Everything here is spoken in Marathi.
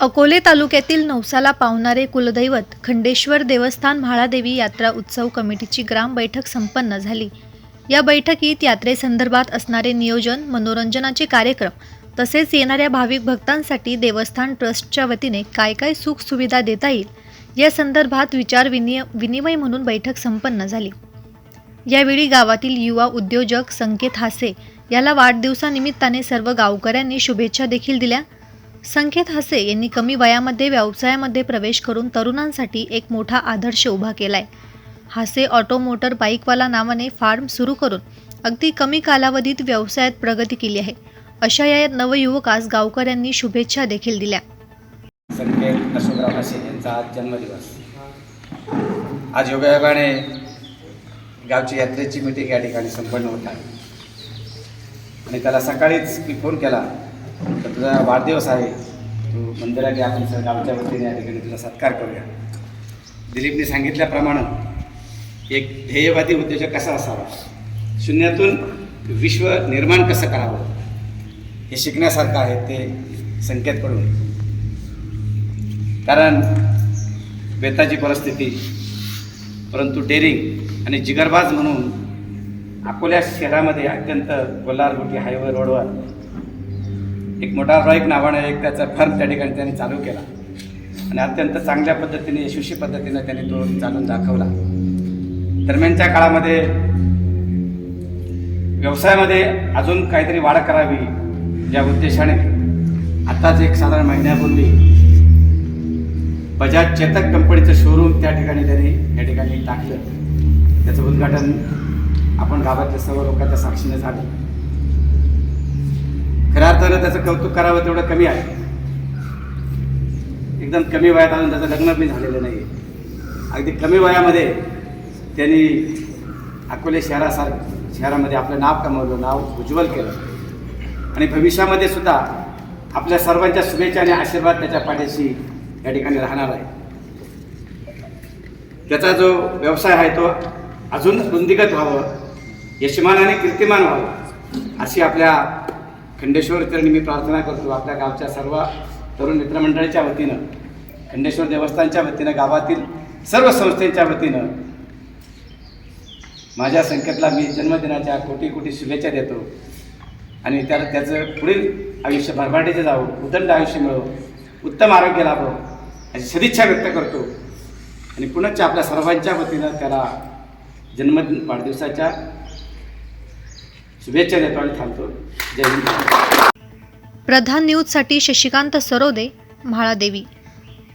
अकोले तालुक्यातील नवसाला पावणारे कुलदैवत खंडेश्वर देवस्थान म्हाळादेवी यात्रा उत्सव कमिटीची ग्राम बैठक संपन्न झाली. या बैठकीत यात्रेसंदर्भात असणारे नियोजन मनोरंजनाचे कार्यक्रम तसेच येणाऱ्या भाविक भक्तांसाठी देवस्थान ट्रस्टच्या वतीने काय काय सुख सुविधा देता येईल या संदर्भात विचार विनिय विनिमय म्हणून बैठक संपन्न झाली. यावेळी गावातील युवा उद्योजक संकेत हासे याला वाढदिवसानिमित्ताने सर्व गावकऱ्यांनी शुभेच्छा देखील दिल्या. संकेत हसे यांनी कमी वयामध्ये व्यवसायामध्ये प्रवेश करून तरुणांसाठी एक मोठा आदर्श उभा केलाय. हासे ऑटो मोटर बाईकवाला नावाने फार्म सुरू करून अगदी कमी कालावधीत व्यवसायात प्रगती केली आहे. अशा या नवयुवकास गावकऱ्यांनी शुभेच्छा देखील दिल्या. संकेत अशोकराव हासे यांचा आज जन्मदिवस. आज योगायोगाने गावची यात्रेची मीटिंग या ठिकाणी संपन्न होत आहे. आणि त्याला सकाळीच मी फोन केला. तर तुझा वाढदिवस आहे. तू मंदिरात या आपण सगळं गावच्या वतीने या ठिकाणी तुझा सत्कार करूया. दिलीपने सांगितल्याप्रमाणे एक ध्येयवादी उद्योजक कसा असावा? शून्यातून विश्व निर्माण कसं करावं? हे शिकण्यासारखं आहे ते संकेत पडून. कारण बेताची परिस्थिती परंतु डेरिंग आणि जिगरबाज म्हणून अकोल्या शहरामध्ये अत्यंत कोल्हारगुटी हायवे रोडवर एक मोठा रॉईक नावानं एक त्याचा फर्म त्या ठिकाणी त्यांनी चालू केला. आणि अत्यंत चांगल्या पद्धतीने यशस्वी पद्धतीनं त्यांनी तो चालून दाखवला. दरम्यानच्या काळामध्ये व्यवसायामध्ये अजून काहीतरी वाढ करावी या उद्देशाने आताच एक साधारण महिन्यापूर्वी बजाज चेतक कंपनीचं शोरूम त्या ठिकाणी त्यांनी या ठिकाणी टाकलं. त्याचं उद्घाटन आपण गावातल्या सर्व लोकांच्या साक्षीने झालं. खऱ्या अर्थानं त्याचं कौतुक करावं तेवढं कमी आहे. एकदम कमी वयात अजून त्याचं लग्न मी झालेलं नाही अगदी कमी वयामध्ये त्यांनी अकोले शहरासार शहरामध्ये आपलं नाव कमवलं नाव उज्ज्वल केलं. आणि भविष्यामध्ये सुद्धा आपल्या सर्वांच्या शुभेच्छा आणि आशीर्वाद त्याच्या पाठीशी या ठिकाणी राहणार आहे. त्याचा जो व्यवसाय आहे तो अजून रुंदीगत व्हावं यशमान आणि कीर्तिमान व्हावं अशी आपल्या खंडेश्वर चरणी मी प्रार्थना करतो आपल्या गावच्या सर्व तरुण मित्रमंडळीच्या वतीनं खंडेश्वर देवस्थानच्या वतीनं गावातील सर्व संस्थेच्या वतीनं माझ्या संकेतला मी जन्मदिनाच्या कोटी कोटी शुभेच्छा देतो. आणि त्याला त्याचं पुढील आयुष्य भरभाटीचं जावं उदंड आयुष्य मिळवं उत्तम आरोग्य लाभो अशी सदिच्छा व्यक्त करतो. आणि पुनश्च आपल्या सर्वांच्या वतीनं त्याला जन्मदिन वाढदिवसाच्या शुभेच्छा देतो आणि थांबतो. जय हिंद. प्रधान न्यूजसाठी शशिकांत सरोदे म्हाळादेवी